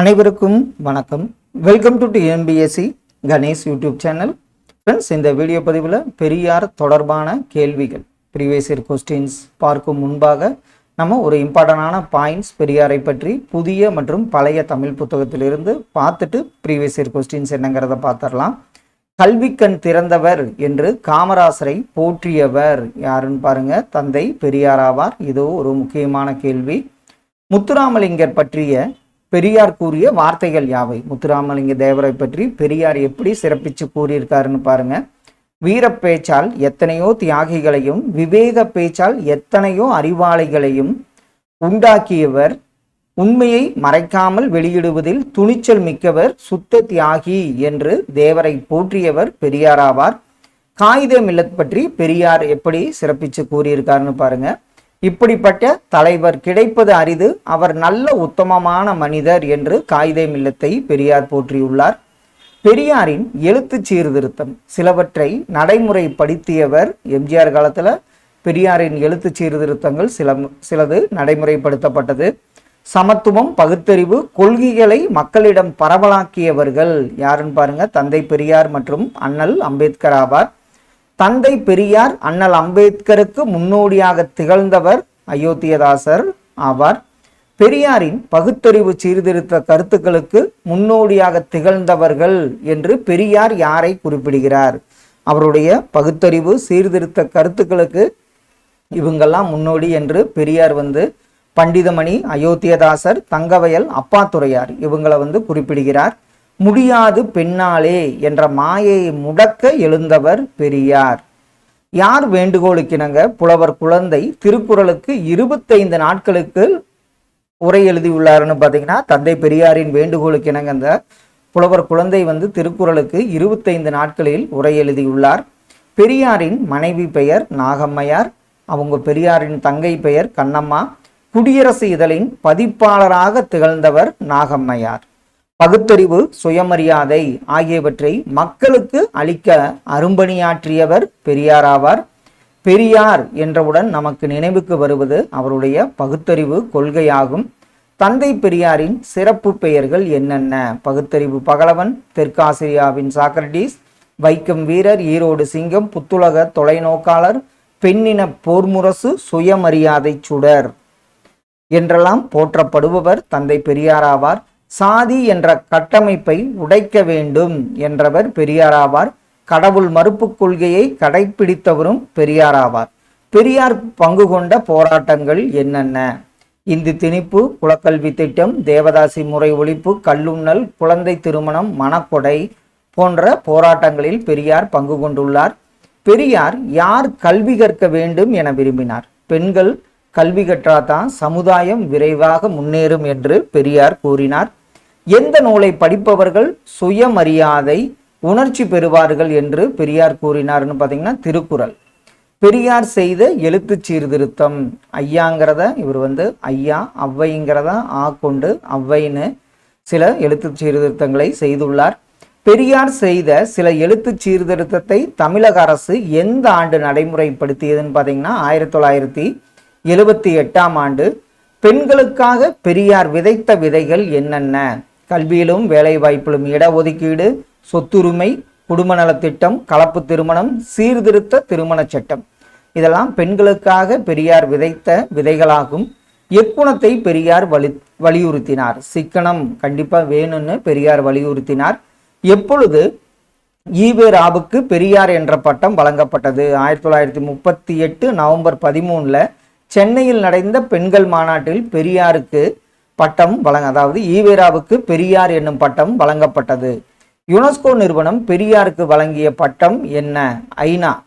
அனைவருக்கும் வணக்கம். Welcome to TNPSC Ganesh YouTube channel friends இந்த வீடியோ பதிவில் பெரியார் தொடர்பான கேள்விகள் ப்ரீவியஸ் இயர் கொஸ்டின்ஸ் பார்க்கும் முன்பாக நம்ம ஒரு இம்பார்ட்டண்டான பாயிண்ட்ஸ் பெரியாரை பற்றி புதிய மற்றும் பழைய தமிழ் புத்தகத்திலிருந்து பார்த்துட்டு ப்ரீவியஸ் இயர் கொஸ்டின்ஸ் என்னங்கிறத பார்த்துடலாம். கல்விக்கண் திறந்தவர் என்று காமராசரை போற்றியவர் யாருன்னு பாருங்க தந்தை பெரியார் ஆவார். இது ஒரு முக்கியமான கேள்வி. முத்துராமலிங்கர் பற்றிய பெரியார் கூறிய வார்த்தைகள் யாவை? முத்துராமலிங்க தேவரை பற்றி பெரியார் எப்படி சிறப்பிச்சு கூறியிருக்காருன்னு பாருங்க. வீரப்பேச்சால் எத்தனையோ தியாகிகளையும் விவேக பேச்சால் எத்தனையோ அறிவாளிகளையும் உண்டாக்கியவர் உண்மையை மறைக்காமல் வெளியிடுவதில் துணிச்சல் மிக்கவர் சுத்த தியாகி என்று தேவரை போற்றியவர் பெரியாராவார் காகித மில்லத் பற்றி பெரியார் எப்படி சிறப்பிச்சு கூறியிருக்காருன்னு பாருங்கள் இப்படிப்பட்ட தலைவர் கிடைப்பது அரிது. அவர் நல்ல உத்தமமான மனிதர் என்று காயிதே மில்லத்தை பெரியார் போற்றியுள்ளார். பெரியாரின் எழுத்து சீர்திருத்தம். சிலவற்றை நடைமுறைப்படுத்தியவர் எம்ஜிஆர் காலத்தில் பெரியாரின் எழுத்து சீர்திருத்தங்கள் சில சிலது நடைமுறைப்படுத்தப்பட்டது. சமத்துவம் பகுத்தறிவு கொள்கைகளை மக்களிடம் பரவலாக்கியவர்கள் யாருன்னு பாருங்க தந்தை பெரியார் மற்றும் அண்ணல் அம்பேத்கர் ஆவார். தந்தை பெரியார் அண்ணல் அம்பேத்கருக்கு முன்னோடியாக திகழ்ந்தவர் அயோத்தியதாசர் ஆவார். பெரியாரின் பகுத்தறிவு சீர்திருத்த கருத்துக்களுக்கு முன்னோடியாக திகழ்ந்தவர்கள் என்று பெரியார் யாரை குறிப்பிடுகிறார்? அவருடைய பகுத்தறிவு சீர்திருத்த கருத்துக்களுக்கு இவங்கெல்லாம் முன்னோடி என்று பெரியார் வந்து பண்டிதமணி அயோத்தியதாசர் தங்கவயல் அப்பாத்துரையார் இவங்களை வந்து குறிப்பிடுகிறார். முடியாது பெண்ணாலே என்ற மாயையை முடக்க எழுந்தவர் பெரியார். யார் வேண்டுகோளுக்கிணங்க? புலவர் குழந்தை திருக்குறளுக்கு இருபத்தைந்து நாட்களுக்கு உரை எழுதியுள்ளாருன்னு பார்த்தீங்கன்னா தந்தை பெரியாரின் வேண்டுகோளுக்கு இணங்க அந்த புலவர் குழந்தை வந்து திருக்குறளுக்கு இருபத்தைந்து நாட்களில் உரை எழுதியுள்ளார். பெரியாரின் மனைவி பெயர் நாகம்மையார் அவங்க பெரியாரின் தங்கை பெயர் கண்ணம்மா குடியரசு இதழின் பதிப்பாளராக திகழ்ந்தவர் நாகம்மையார். பகுத்தறிவு சுயமரியாதை ஆகியவற்றை மக்களுக்கு அளிக்க அரும்பணியாற்றியவர் பெரியாராவார் பெரியார் என்றவுடன் நமக்கு நினைவுக்கு வருவது அவருடைய பகுத்தறிவு கொள்கையாகும். தந்தை பெரியாரின் சிறப்பு பெயர்கள் என்னென்ன? பகுத்தறிவு பகலவன் தெற்காசிரியாவின் சாக்ரட்டிஸ் வைக்கம் வீரர் ஈரோடு சிங்கம் புத்துலக தொலைநோக்காளர் பெண்ணின போர்முரசு சுயமரியாதை சுடர் என்றெல்லாம் போற்றப்படுபவர் தந்தை பெரியாராவார் சாதி என்ற கட்டமைப்பை உடைக்க வேண்டும் என்றவர் பெரியாராவார். கடவுள் மறுப்பு கொள்கையை கடைபிடித்தவரும் பெரியாராவார். பெரியார் பங்கு கொண்ட போராட்டங்கள் என்னென்ன? இந்து திணிப்பு குலக்கல்வி திட்டம் தேவதாசி முறை ஒழிப்பு கல்லுண்ணல் குழந்தை திருமணம் மணக்கொடை போன்ற போராட்டங்களில் பெரியார் பங்கு கொண்டுள்ளார். பெரியார் யார் கல்வி கற்க வேண்டும் என விரும்பினார்? பெண்கள் கல்வி கற்றாதான் சமுதாயம் விரைவாக முன்னேறும் என்று பெரியார் கூறினார். எந்த நூலை படிப்பவர்கள் சுயமரியாதை உணர்ச்சி பெறுவார்கள் என்று பெரியார் கூறினார்னு பார்த்தீங்கன்னா திருக்குறள். பெரியார் செய்த எழுத்து சீர்திருத்தம் ஐயாங்கிறத இவர் வந்து ஐயா அவ்வைங்கிறத ஆ கொண்டு அவ்வைன்னு சில எழுத்து சீர்திருத்தங்களை செய்துள்ளார். பெரியார் செய்த சில எழுத்து சீர்திருத்தத்தை தமிழக அரசு எந்த ஆண்டு நடைமுறைப்படுத்தியதுன்னு பார்த்தீங்கன்னா ஆயிரத்தி தொள்ளாயிரத்தி எழுபத்தி எட்டாம் ஆண்டு. பெண்களுக்காக பெரியார் விதைத்த விதைகள் என்னென்ன? கல்வியிலும் வேலைவாய்ப்பிலும் இடஒதுக்கீடு சொத்துரிமை குடும்ப நலத்திட்டம் கலப்பு திருமணம் சீர்திருத்த திருமணச் சட்டம். இதெல்லாம் பெண்களுக்காக பெரியார் விதைத்த விதைகளாகும். எக்குணத்தை பெரியார் வலி வலியுறுத்தினார். சிக்கனம் கண்டிப்பாக வேணும்னு பெரியார் வலியுறுத்தினார். எப்பொழுது ஈவே ராவுக்கு பெரியார் என்ற பட்டம் வழங்கப்பட்டது? ஆயிரத்தி தொள்ளாயிரத்தி முப்பத்தி எட்டு நவம்பர் பதிமூணில் சென்னையில் நடந்த பெண்கள் மாநாட்டில் பெரியாருக்கு பட்டம் வழங்க அதாவது ஈவேராவுக்கு பெரியார் என்னும் பட்டம் வழங்கப்பட்டது. யுனெஸ்கோ நிறுவனம் பெரியாருக்கு வழங்கிய பட்டம் என்ன? ஐநா.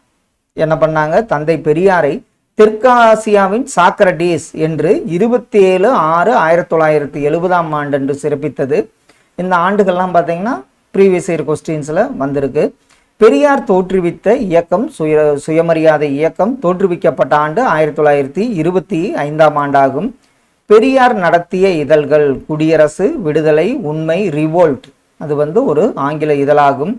என்ன பண்ணாங்க? தந்தை பெரியாரை தெற்காசியாவின் சாக்ரடீஸ் என்று இருபத்தி ஏழு ஆறு ஆயிரத்தி தொள்ளாயிரத்தி எழுபதாம் ஆண்டு என்று சிறப்பித்தது. இந்த ஆண்டுகள்லாம் பார்த்தீங்கன்னா ப்ரீவியஸ் இயர் கொஸ்டின்ஸில் வந்திருக்கு. பெரியார் தோற்றுவித்த இயக்கம் சுய சுயமரியாதை இயக்கம் தோற்றுவிக்கப்பட்ட ஆண்டு ஆயிரத்தி தொள்ளாயிரத்தி இருபத்தி ஐந்தாம் ஆண்டாகும். பெரியார் நடத்திய இதழ்கள் குடியரசு விடுதலை உண்மை ரிவோல்ட் அது வந்து ஒரு ஆங்கில இதழாகும்.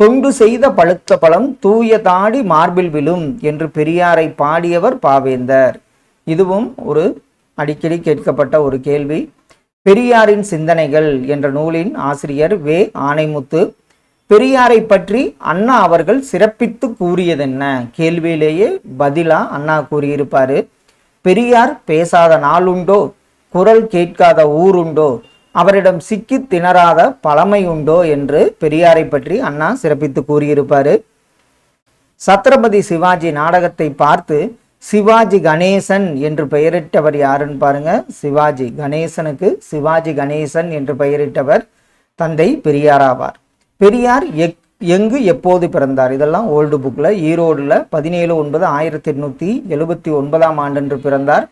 தொண்டு செய்த பழுத்த பழம் தூய தாடி மார்பில் விழும் என்று பெரியாரை பாடியவர் பாவேந்தர். இதுவும் ஒரு அடிக்கடி கேட்கப்பட்ட ஒரு கேள்வி. பெரியாரின் சிந்தனைகள் என்ற நூலின் ஆசிரியர் வே. ஆனைமுத்து பெரியாரை பற்றி அண்ணா அவர்கள் சிறப்பித்து கூறியதென்ன? கேள்வியிலேயே பதிலா அண்ணா கூறியிருப்பாரு. பெரியார் பேசாத நாளுண்டோ குரல் கேட்காத ஊருண்டோ அவரிடம் சிக்கி திணறாத பழமை உண்டோ என்று பெரியாரை பற்றி அண்ணா சிறப்பித்து கூறியிருப்பாரு. சத்ரபதி சிவாஜி நாடகத்தை பார்த்து சிவாஜி கணேசன் என்று பெயரிட்டவர் யாருன்னு பாருங்க. சிவாஜி கணேசனுக்கு சிவாஜி கணேசன் என்று பெயரிட்டவர் தந்தை பெரியார் ஆவார் பெரியார் எக் எங்கு எப்போது பிறந்தார்? இதெல்லாம் ஓல்டு புக்கில் ஈரோடில் பதினேழு ஒன்பது ஆயிரத்தி எட்நூற்றி எழுபத்தி ஒன்பதாம் ஆண்டன்று பிறந்தார்.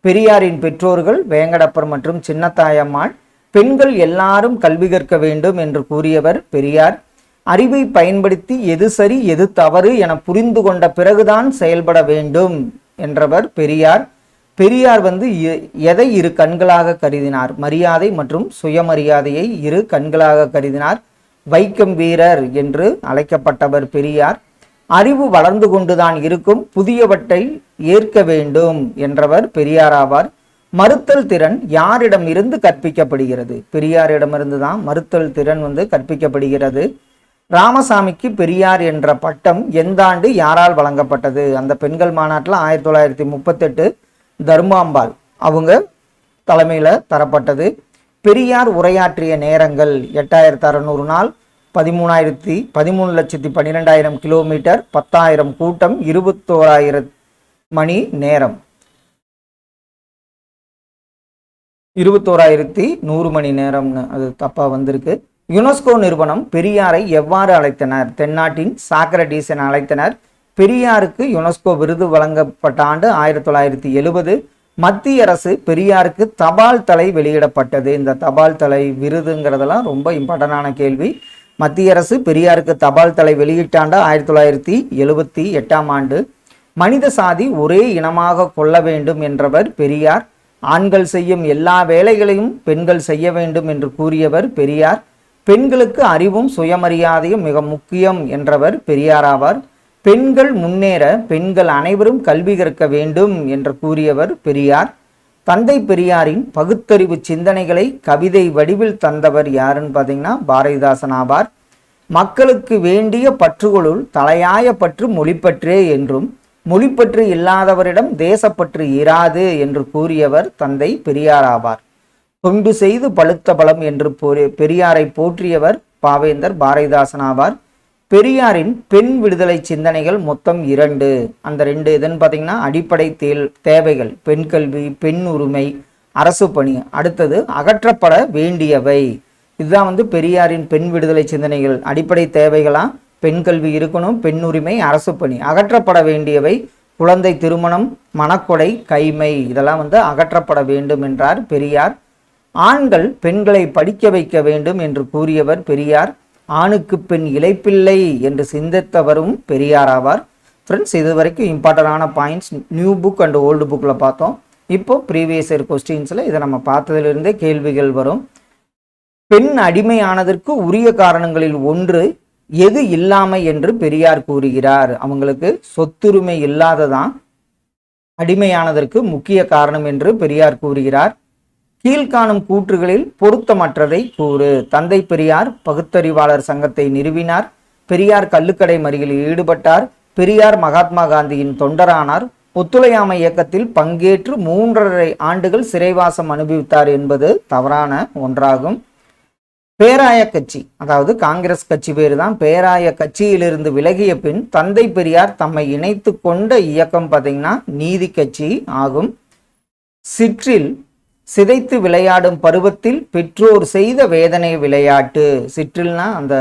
பெரியாரின் பெற்றோர்கள் வேங்கடப்பர் மற்றும் சின்னத்தாயம்மாள். பெண்கள் எல்லாரும் கல்வி கற்க வேண்டும் என்று கூறியவர் பெரியார். அறிவை பயன்படுத்தி எது சரி எது தவறு என புரிந்து கொண்ட பிறகுதான் செயல்பட வேண்டும் என்றவர் பெரியார். பெரியார் வந்து எ- எதை இரு கண்களாக கருதினார்? மரியாதை மற்றும் சுயமரியாதையை இரு கண்களாக கருதினார். வைக்கம் வீரர் என்று அழைக்கப்பட்டவர் பெரியார். அறிவு வளர்ந்து கொண்டுதான் இருக்கும் புதியவற்றை ஏற்க வேண்டும் என்றவர் பெரியார் ஆவார். மறுத்தல் திறன் யாரிடம் இருந்து கற்பிக்கப்படுகிறது? பெரியாரிடமிருந்து தான் மறுத்தல் திறன் வந்து கற்பிக்கப்படுகிறது. ராமசாமிக்கு பெரியார் என்ற பட்டம் எந்த ஆண்டு யாரால் வழங்கப்பட்டது? அந்த பெண்கள் மாநாட்டில் ஆயிரத்தி தொள்ளாயிரத்தி முப்பத்தெட்டு தர்மாம்பாள். அவங்க தலைமையில் தரப்பட்டது. பெரியார் உரையாற்றிய நேரங்கள் எட்டாயிரத்தி அறநூறு நாள் பதிமூணாயிரத்தி பதிமூணு லட்சத்தி பன்னிரெண்டாயிரம் கிலோமீட்டர் பத்தாயிரம் கூட்டம் இருபத்தோராயிரம் மணி நேரம். இருபத்தோராயிரத்தி நூறு மணி நேரம்னு அது தப்பாக வந்திருக்கு. யுனெஸ்கோ நிறுவனம் பெரியாரை எவ்வாறு அழைத்தனர்? தென்னாட்டின் சாக்ரடீஸ் என அழைத்தனர். பெரியாருக்கு யுனெஸ்கோ விருது வழங்கப்பட்ட ஆண்டு ஆயிரத்தி தொள்ளாயிரத்தி எழுபது மத்திய அரசு பெரியாருக்கு தபால் தலை வெளியிடப்பட்டது. இந்த தபால் தலை விருதுங்கிறதெல்லாம் ரொம்ப இம்பார்ட்டண்டான கேள்வி. மத்திய அரசு பெரியாருக்கு தபால் தலை வெளியிட்டாண்டா? ஆயிரத்தி தொள்ளாயிரத்தி எழுபத்தி எட்டாம் ஆண்டு. மனித சாதி ஒரே இனமாக கொள்ள வேண்டும் என்றவர் பெரியார். ஆண்கள் செய்யும் எல்லா வேலைகளையும் பெண்கள் செய்ய வேண்டும் என்று கூறியவர் பெரியார். பெண்களுக்கு அறிவும் சுயமரியாதையும் மிக முக்கியம் என்றவர் பெரியார் ஆவார். பெண்கள் முன்னேற பெண்கள் அனைவரும் கல்வி கற்க வேண்டும் என்று கூறியவர் பெரியார். தந்தை பெரியாரின் பகுத்தறிவு சிந்தனைகளை கவிதை வடிவில் தந்தவர் யாருன்னு பார்த்தீங்கன்னா பாரதிதாசன் ஆவார். மக்களுக்கு வேண்டிய பற்றுகளுள் தலையாய பற்று மொழிப்பற்றே என்றும் மொழிப்பற்று இல்லாதவரிடம் தேசப்பற்று இராது என்று கூறியவர் தந்தை பெரியார் ஆவார். தொண்டு செய்து பழுத்த பலம் என்று பெரியாரை போற்றியவர் பாவேந்தர் பாரதிதாசன் ஆவார். பெரியாரின் பெண் விடுதலை சிந்தனைகள் மொத்தம் இரண்டு. அந்த ரெண்டு எதுன்னு பார்த்தீங்கன்னா அடிப்படை தேல் தேவைகள் பெண் கல்வி பெண் உரிமை அரசு பணி. அடுத்தது அகற்றப்பட வேண்டியவை. இதுதான் வந்து பெரியாரின் பெண் விடுதலை சிந்தனைகள். அடிப்படை தேவைகளாக பெண் கல்வி இருக்கணும் பெண் உரிமை அரசு பணி. அகற்றப்பட வேண்டியவை குழந்தை திருமணம் மணக்கொடை கைமை. இதெல்லாம் வந்து அகற்றப்பட வேண்டும் என்றார் பெரியார். ஆண்கள் பெண்களை படிக்க வைக்க வேண்டும் என்று கூறியவர் பெரியார். ஆணுக்கு பெண் இழைப்பில்லை என்று சிந்தித்தவரும் பெரியார் ஆவார் ஃப்ரெண்ட்ஸ் இது வரைக்கும் இம்பார்ட்டண்டான points new book and old புக்கில் பார்த்தோம். இப்போ ப்ரீவியஸ் இயர் கொஸ்டின்ஸில் இதை நம்ம பார்த்ததிலிருந்தே கேள்விகள் வரும். பெண் அடிமையானதற்கு உரிய காரணங்களில் ஒன்று எது இல்லாமை என்று பெரியார் கூறுகிறார். அவங்களுக்கு சொத்துரிமை இல்லாததான் அடிமையானதற்கு முக்கிய காரணம் என்று பெரியார் கூறுகிறார். கீழ்காணும் கூற்றுகளில் பொருத்தமற்றதை கூறு. தந்தை பெரியார் பகுத்தறிவாளர் சங்கத்தை நிறுவினார். பெரியார் கள்ளுக்கடை மறியலில் ஈடுபட்டார். பெரியார் மகாத்மா காந்தியின் தொண்டரானார். ஒத்துழையாமை இயக்கத்தில் பங்கேற்று மூன்றரை ஆண்டுகள் சிறைவாசம் அனுபவித்தார் என்பது தவறான ஒன்றாகும். பேராய கட்சி அதாவது காங்கிரஸ் கட்சி பேர் தான் பேராய கட்சியிலிருந்து விலகிய பின் தந்தை பெரியார் தம்மை இணைத்து கொண்ட இயக்கம் பார்த்தீங்கன்னா நீதி கட்சி ஆகும். சிற்றில் சிதைத்து விளையாடும் பருவத்தில் பெற்றோர் செய்த வேதனை விளையாட்டு. சிற்றில்னா அந்த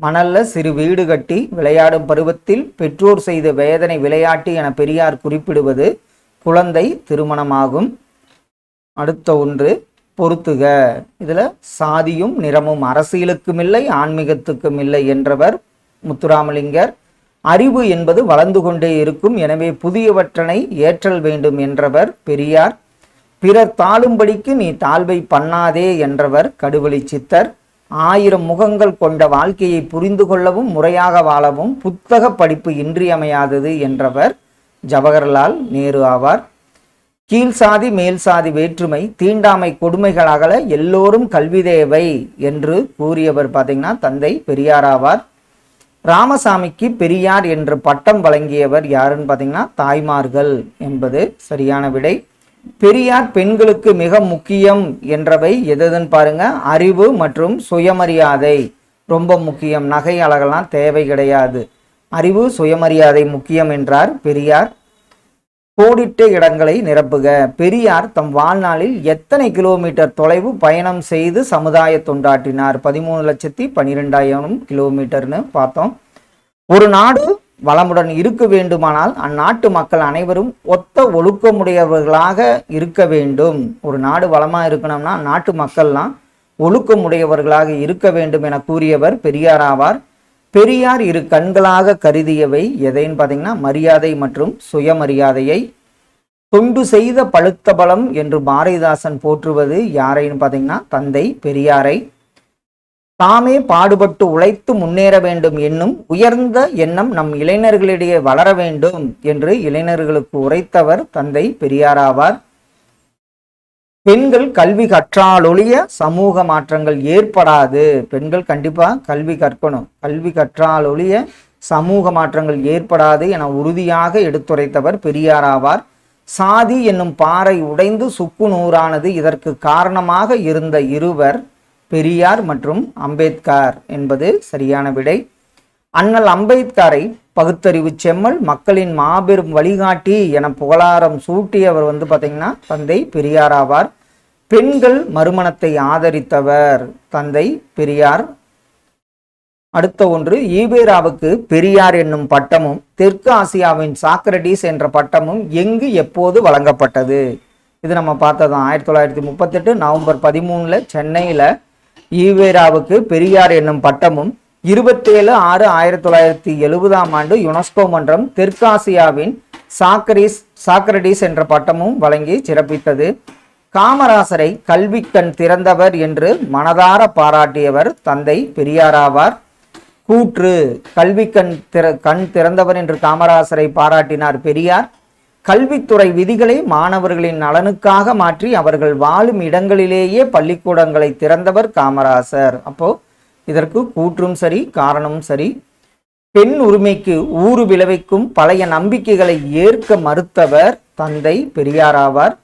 மணல்ல சிறு வீடு கட்டி விளையாடும் பருவத்தில் பெற்றோர் செய்த வேதனை விளையாட்டு என பெரியார் குறிப்பிடுவது குழந்தை திருமணமாகும். அடுத்த ஒன்று பொறுத்துக. இதில் சாதியும் நிறமும் அரசியலுக்கும் இல்லை ஆன்மீகத்துக்கும் இல்லை என்றவர் முத்துராமலிங்கர். அறிவு என்பது வளர்ந்து கொண்டே இருக்கும் எனவே புதியவற்றனை ஏற்றல் வேண்டும் என்றவர் பெரியார். பிறர் தாழும்படிக்கு நீ தாழ்வை பண்ணாதே என்றவர் கடுவழி சித்தர். ஆயிரம் முகங்கள் கொண்ட வாழ்க்கையை புரிந்து கொள்ளவும் முறையாக வாழவும் புத்தக படிப்பு இன்றியமையாதது என்றவர் ஜவஹர்லால் நேரு ஆவார். கீழ் சாதி மேல் சாதி வேற்றுமை தீண்டாமை கொடுமைகள் அகல எல்லோரும் கல்வி தேவை என்று கூறியவர் பார்த்தீங்கன்னா தந்தை பெரியார் ஆவார். ராமசாமிக்கு பெரியார் என்று பட்டம் வழங்கியவர் யாருன்னு பார்த்தீங்கன்னா தாய்மார்கள் என்பது சரியான விடை. பெரியார் பெண்களுக்கு மிக முக்கியம் என்றவை எதுன்னு பாருங்க? அறிவு மற்றும் சுயமரியாதை. ரொம்ப முக்கியம். நகை அழகெல்லாம் தேவை கிடையாது. அறிவு சுயமரியாதை முக்கியம் என்றார் பெரியார். கோடிட்ட இடங்களை நிரப்புக. பெரியார் தம் வாழ்நாளில் எத்தனை கிலோமீட்டர் தொலைவு பயணம் செய்து சமுதாய தொண்டாற்றினார்? பதிமூணு லட்சத்தி பன்னிரெண்டாயிரம் கிலோமீட்டர்னு பார்த்தோம். ஒரு நாடு வளமுடன் இருக்க வேண்டுமானால் அந்நாட்டு மக்கள் அனைவரும் ஒத்த ஒழுக்கமுடையவர்களாக இருக்க வேண்டும். ஒரு நாடு வளமாக இருக்கணும்னா நாட்டு மக்கள்லாம் ஒழுக்கமுடையவர்களாக இருக்க வேண்டும் என கூறியவர் பெரியார் ஆவார். பெரியார் இரு கண்களாக கருதியவை எதைன்னு பார்த்தீங்கன்னா மரியாதை மற்றும் சுயமரியாதையை. தொண்டு செய்த பழுத்த பலம் என்று பாரதிதாசன் போற்றுவது யாரைன்னு பார்த்தீங்கன்னா தந்தை பெரியாரை. தாமே பாடுபட்டு உழைத்து முன்னேற வேண்டும் என்னும் உயர்ந்த எண்ணம் நம் இளைஞர்களிடையே வளர வேண்டும் என்று இளைஞர்களுக்கு உரைத்தவர் தந்தை பெரியாராவார். பெண்கள் கல்வி கற்றாலொழிய சமூக மாற்றங்கள் ஏற்படாது. பெண்கள் கண்டிப்பா கல்வி கற்கணும். கல்வி கற்றாலொழிய சமூக மாற்றங்கள் ஏற்படாது என உறுதியாக எடுத்துரைத்தவர் பெரியாராவார். சாதி என்னும் பாறை உடைந்து சுக்கு நூறானது இதற்கு காரணமாக இருந்த இருவர் பெரியார் மற்றும் அம்பேத்கர் என்பது சரியான விடை. அண்ணல் அம்பேத்கரை பகுத்தறிவு செம்மல் மக்களின் மாபெரும் வழிகாட்டி என புகழாரம் சூட்டியவர் வந்து பார்த்தீங்கன்னா தந்தை பெரியார் ஆவார். பெண்கள் மறுமணத்தை ஆதரித்தவர் தந்தை பெரியார். அடுத்த ஒன்று ஈபேராவுக்கு பெரியார் என்னும் பட்டமும் தெற்கு ஆசியாவின் சாக்ரடீஸ் என்ற பட்டமும் எங்கு எப்போது வழங்கப்பட்டது? இது நம்ம பார்த்ததான் ஆயிரத்தி தொள்ளாயிரத்தி முப்பத்தெட்டு நவம்பர் பதிமூணில் சென்னையில் ஈவேராவுக்கு பெரியார் என்னும் பட்டமும் இருபத்தேழு ஆறு ஆயிரத்தி தொள்ளாயிரத்தி எழுபதாம் ஆண்டு யுனெஸ்கோ மன்றம் தெற்காசியாவின் சாக்ரீஸ் சாக்ரடிஸ் என்ற பட்டமும் வழங்கி சிறப்பித்தது. காமராசரை கல்வி கண் திறந்தவர் என்று மனதார பாராட்டியவர் தந்தை பெரியாராவார் கூற்று கல்வி கண் திற கண் திறந்தவர் என்று காமராசரை பாராட்டினார் பெரியார். கல்வித்துறை விதிகளை மாணவர்களின் நலனுக்காக மாற்றி அவர்கள் வாழும் இடங்களிலேயே பள்ளிக்கூடங்களை திறந்தவர் காமராசர். அப்போ இதற்கு கூற்றும் சரி காரணமும் சரி. பெண் உரிமைக்கு ஊறு விளைவிக்கும் பழைய நம்பிக்கைகளை ஏற்க மறுத்தவர் தந்தை பெரியாராவார்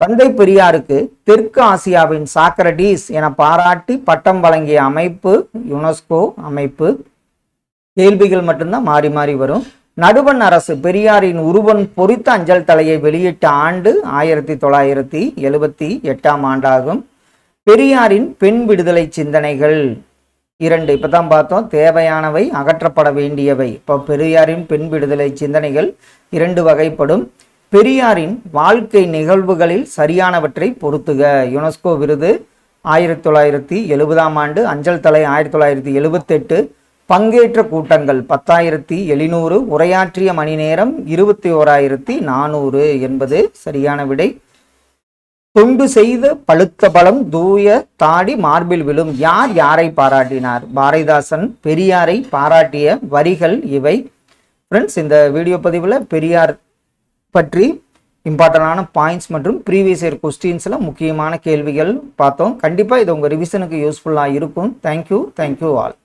தந்தை பெரியாருக்கு தெற்கு ஆசியாவின் சாக்ரடீஸ் என பாராட்டி பட்டம் வழங்கிய அமைப்பு யுனெஸ்கோ அமைப்பு. கேள்விகள் மட்டும்தான் மாறி மாறி வரும். நடுவண் அரசு பெரியாரின் உருவன் பொறித்த அஞ்சல் தலையை வெளியிட்ட ஆண்டு ஆயிரத்தி தொள்ளாயிரத்தி எழுபத்தி எட்டாம் ஆண்டாகும். பெரியாரின் பெண் விடுதலை சிந்தனைகள். இரண்டு இப்பதான் பார்த்தோம். தேவையானவை அகற்றப்பட வேண்டியவை. இப்போ பெரியாரின் பெண் விடுதலை சிந்தனைகள் இரண்டு வகைப்படும். பெரியாரின் வாழ்க்கை நிகழ்வுகளில் சரியானவற்றை பொருத்துக யுனெஸ்கோ விருது ஆயிரத்தி தொள்ளாயிரத்தி எழுபதாம் ஆண்டு அஞ்சல் தலை ஆயிரத்தி தொள்ளாயிரத்தி எழுபத்தெட்டு பங்கேற்ற கூட்டங்கள் பத்தாயிரத்தி எழுநூறு உரையாற்றிய மணி நேரம் இருபத்தி ஓராயிரத்தி நானூறு என்பது சரியான விடை. தொண்டு செய்த பழுத்த பலம் தூய தாடி மார்பில் விழும். யார் யாரை பாராட்டினார்? பாரதிதாசன் பெரியாரை பாராட்டிய வரிகள் இவை. ஃப்ரெண்ட்ஸ் இந்த வீடியோ பதிவில் பெரியார் பற்றி இம்பார்ட்டண்டான பாயிண்ட்ஸ் மற்றும் ப்ரீவியஸ் இயர் கொஸ்டின்ஸில் முக்கியமான கேள்விகள் பார்த்தோம். கண்டிப்பாக இது உங்கள் ரிவிஷனுக்கு யூஸ்ஃபுல்லாக இருக்கும். Thank you thank you all